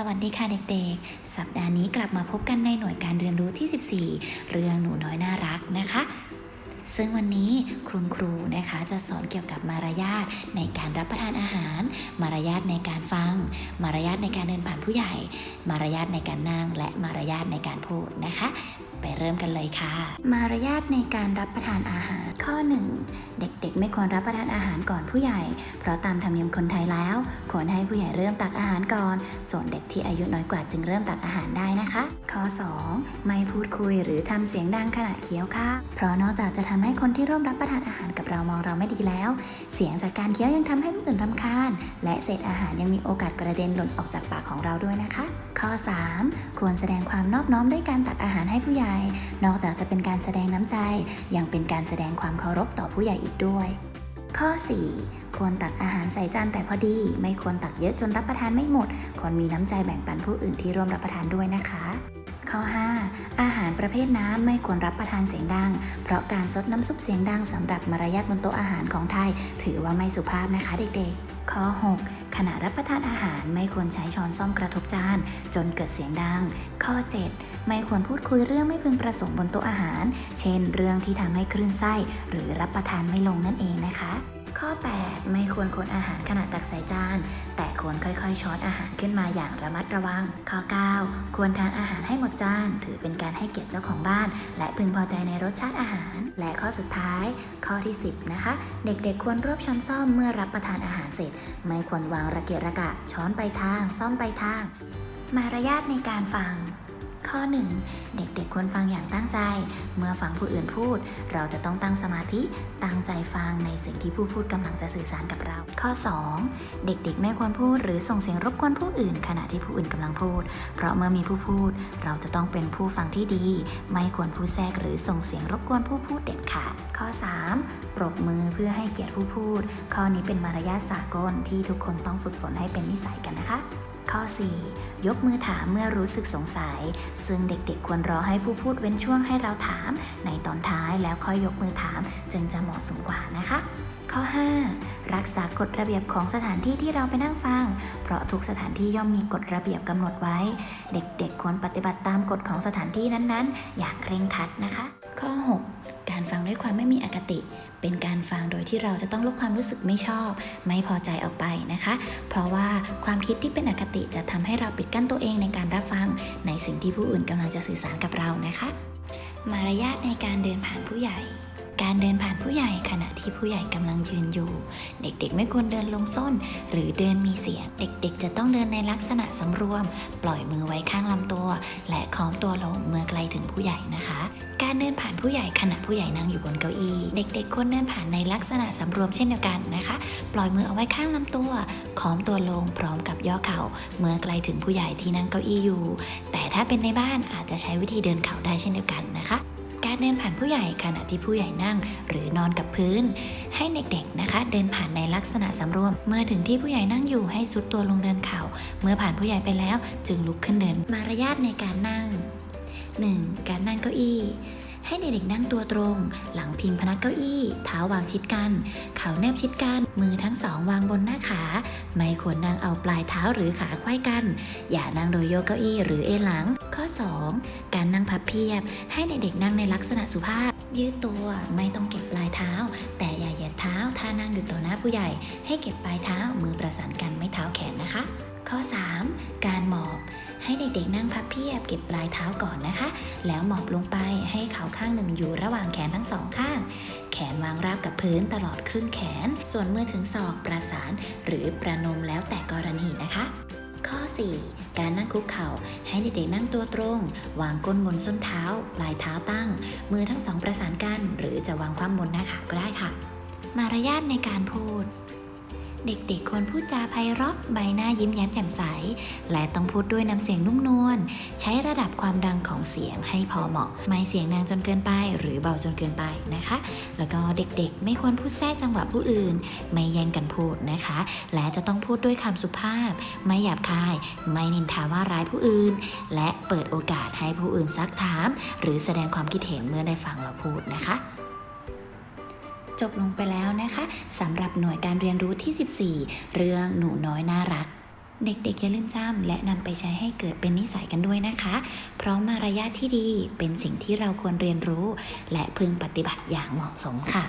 สวัสดีค่ะเด็กๆ สัปดาห์นี้กลับมาพบกันในหน่วยการเรียนรู้ที่ 14 เรื่องหนูน้อยน่ารักนะคะ ซึ่งวันนี้คุณครูนะคะจะสอนเกี่ยวกับมารยาทในการรับประทานอาหาร มารยาทในการฟัง มารยาทในการเดินผ่านผู้ใหญ่ มารยาทในการนั่ง และมารยาทในการพูดนะคะ ไปเริ่มกันเลยค่ะ มารยาทในการรับประทานอาหารข้อ 1 เด็กๆ ไม่ควรรับประทานอาหารก่อนผู้ใหญ่ เพราะตามธรรมเนียมคนไทยแล้ว ควรให้ผู้ใหญ่เริ่มตักอาหารก่อน ส่วนเด็กที่อายุน้อยกว่าจึงเริ่มตักอาหารได้นะคะ ข้อ 2 ไม่พูดคุยหรือทำเสียงดังขณะเคี้ยวข้าวเพราะนอกจากจะทำให้คนที่ร่วมรับประทานอาหารกับเรามองเราไม่ดีแล้ว เสียงจากการเคี้ยวยังทำให้ผู้อื่นรำคาญ และเศษอาหารยังมีโอกาสกระเด็นหล่นออกจากปากของเราด้วยนะคะข้อ 3 ควรแสดงความนอบน้อมด้วยการตักอาหารให้ผู้ใหญ่ นอกจากจะเป็นการแสดงน้ำใจ ยังเป็นการแสดงความเคารพต่อผู้ใหญ่อีกด้วย ข้อ 4 ควรตักอาหารใส่จานแต่พอดี ไม่ควรตักเยอะจนรับประทานไม่หมด ควรมีน้ำใจแบ่งปันผู้อื่นที่ร่วมรับประทานด้วยนะคะ ข้อ 5 อาหารประเภทน้ำไม่ควรรับประทานเสียงดัง เพราะการซดน้ำซุปเสียงดังสำหรับมารยาทบนโต๊ะอาหารของไทย ถือว่าไม่สุภาพนะคะเด็กๆ ข้อ 6 ขณะรับประทานอาหารไม่ควรใช้ช้อนซ่อมกระทบจาน จนเกิดเสียงดัง ข้อ 7 ไม่ควรพูดคุยเรื่องไม่พึงประสงค์บนโต๊ะอาหาร เช่น เรื่องที่ทำให้คลื่นไส้ หรือรับประทานไม่ลงนั่นเองนะคะ ข้อ 8 ไม่ควรคนอาหารขณะตักใส่จาน แต่ควรค่อยๆ ช้อนอาหารขึ้นมาอย่างระมัดระวัง ข้อ 9 ควรทานอาหารให้หมดจาน ถือเป็นการให้เกียรติเจ้าของบ้าน และพึงพอใจในรสชาติอาหาร และข้อสุดท้าย ข้อที่ 10 นะคะ เด็กๆ ควรรวบช้อนซ่อมเมื่อรับประทานอาหารเสร็จ ไม่ควรวางระเกะระกะ ช้อนไปทาง ซ่อมไปทาง มารยาทในการฟัง ข้อ 1 เด็กๆควรฟังอย่างตั้งใจ เมื่อฟังผู้อื่นพูด เราจะต้องตั้งสมาธิ ตั้งใจฟังในสิ่งที่ผู้พูดกำลังจะสื่อสารกับเรา ข้อ 2 เด็กๆ ไม่ควรพูด หรือส่งเสียงรบกวนผู้อื่น ขณะที่ผู้อื่นกำลังพูด เพราะเมื่อมีผู้พูด เราจะต้องเป็นผู้ฟังที่ดี ไม่ควรพูดแทรกหรือส่งเสียงรบกวนผู้พูดเด็ดขาด ข้อ 3 ปรบมือเพื่อให้เกียรติผู้พูด ข้อนี้เป็นมารยาทสากลที่ทุกคนต้องฝึกฝนให้เป็นนิสัยกันนะคะ ข้อ 4 ยกมือถามเมื่อรู้สึกสงสัย ซึ่งเด็กๆ ควรรอให้ผู้พูดเว้นช่วงให้เราถาม ในตอนท้ายแล้วค่อยยกมือถาม จึงจะเหมาะสมกว่านะคะ ข้อ 5 รักษากฎระเบียบของสถานที่ที่เราไปนั่งฟัง เพราะทุกสถานที่ย่อมมีกฎระเบียบกำหนดไว้ เด็กๆ ควรปฏิบัติตามกฎของสถานที่นั้นๆ อย่างเคร่งครัดนะคะ ข้อ 6 การฟังด้วยความไม่มีอคติ เป็นการฟังโดยที่เราจะต้องลบความรู้สึกไม่ชอบ ไม่พอใจออกไปนะคะ เพราะว่าความคิดที่เป็นอคติจะทำให้เราปิดกั้นตัวเองในการรับฟัง ในสิ่งที่ผู้อื่นกำลังจะสื่อสารกับเรานะคะ มารยาทในการเดินผ่านผู้ใหญ่ การเดินผ่านผู้ใหญ่ขณะที่ผู้ใหญ่กำลังยืนอยู่ เด็กๆ ไม่ควรเดินลงส้น หรือเดินมีเสียง เด็กๆ จะต้องเดินในลักษณะสำรวม ปล่อยมือไว้ข้างลำตัว และค้อมตัวลงเมื่อใกล้ถึงผู้ใหญ่นะคะ การเดินผ่านผู้ใหญ่ขณะผู้ใหญ่นั่งอยู่บนเก้าอี้เด็กๆควรเดินผ่านในลักษณะสำรวมเช่นเดียวกันนะคะ ปล่อยมือเอาไว้ข้างลำตัวค้อมตัวลงพร้อมกับย่อเข่า เมื่อไกลถึงผู้ใหญ่ที่นั่งเก้าอี้อยู่ แต่ถ้าเป็นในบ้านอาจจะใช้วิธีเดินเข่าได้เช่นเดียวกันนะคะ เดินผ่านผู้ใหญ่ขณะที่ผู้ใหญ่นั่ง หรือนอนกับพื้น ให้เด็กๆนะคะ เดินผ่านในลักษณะสำรวม เมื่อถึงที่ผู้ใหญ่นั่งอยู่ให้สุดตัวลงเดินเข่า เมื่อผ่านผู้ใหญ่ไปแล้วจึงลุกขึ้นเดิน มารยาทในการนั่ง 1. การนั่งเก้าอี้ ให้เด็กๆนั่งตัวตรง หลังพิงพนักเก้าอี้ เท้าวางชิดกัน เข่าแนบชิดกัน มือทั้งสองวางบนหน้าขา ไม่ควรนั่งเอาปลายเท้าหรือขาไขว้กัน อย่านั่งโดยโยกเก้าอี้หรือเอนหลัง ข้อ 2 การนั่งพับเพียบ ให้เด็กๆนั่งในลักษณะสุภาพ ยืดตัวไม่ต้องเก็บปลายเท้า แต่อย่าเหยียดเท้า ถ้านั่งอยู่ต่อหน้าผู้ใหญ่ ให้เก็บปลายเท้ามือประสานกันไม่เท้าแขนนะคะ ข้อ 3 การหมอบ ให้เด็กๆนั่งพับเพียบเก็บปลายเท้าก่อนนะคะ แล้วหมอบลงไปให้เขาข้างหนึ่งอยู่ระหว่างแขนทั้งสองข้าง แขนวางราบกับพื้นตลอดครึ่งแขน ส่วนเมื่อถึงศอกประสาน หรือประนมแล้วแต่กรณีนะคะข้อ 4 การนั่งคุกเข่า ให้เด็กๆนั่งตัวตรง วางก้นบนส้นเท้า ปลายเท้าตั้ง มือทั้งสองประสานกัน หรือจะวางคว่ำบนหน้าขาก็ได้ค่ะ มารยาทในการพูด เด็กๆควรพูดจาไพเราะใบหน้ายิ้มแย้มแจ่มใส และต้องพูดด้วยน้ำเสียงนุ่มนวลใช้ระดับความดังของเสียงให้พอเหมาะ ไม่เสียงดังจนเกินไป หรือเบาจนเกินไปนะคะ แล้วก็เด็กๆ ไม่ควรพูดแทรกจังหวะผู้อื่น ไม่แย่งกันพูดนะคะ และจะต้องพูดด้วยคำสุภาพ ไม่หยาบคาย ไม่นินทาว่าร้ายผู้อื่น และเปิดโอกาสให้ผู้อื่นซักถาม หรือแสดงความคิดเห็นเมื่อได้ฟังเราพูดนะคะ จบลงไปแล้วนะคะสำหรับหน่วยการเรียนรู้ที่ 14 เรื่องหนูน้อยน่ารัก เด็กๆอย่าลืมจำและนำไปใช้ให้เกิดเป็นนิสัยกันด้วยนะคะ เพราะมารยาทที่ดีเป็นสิ่งที่เราควรเรียนรู้ และพึงปฏิบัติอย่างเหมาะสมค่ะ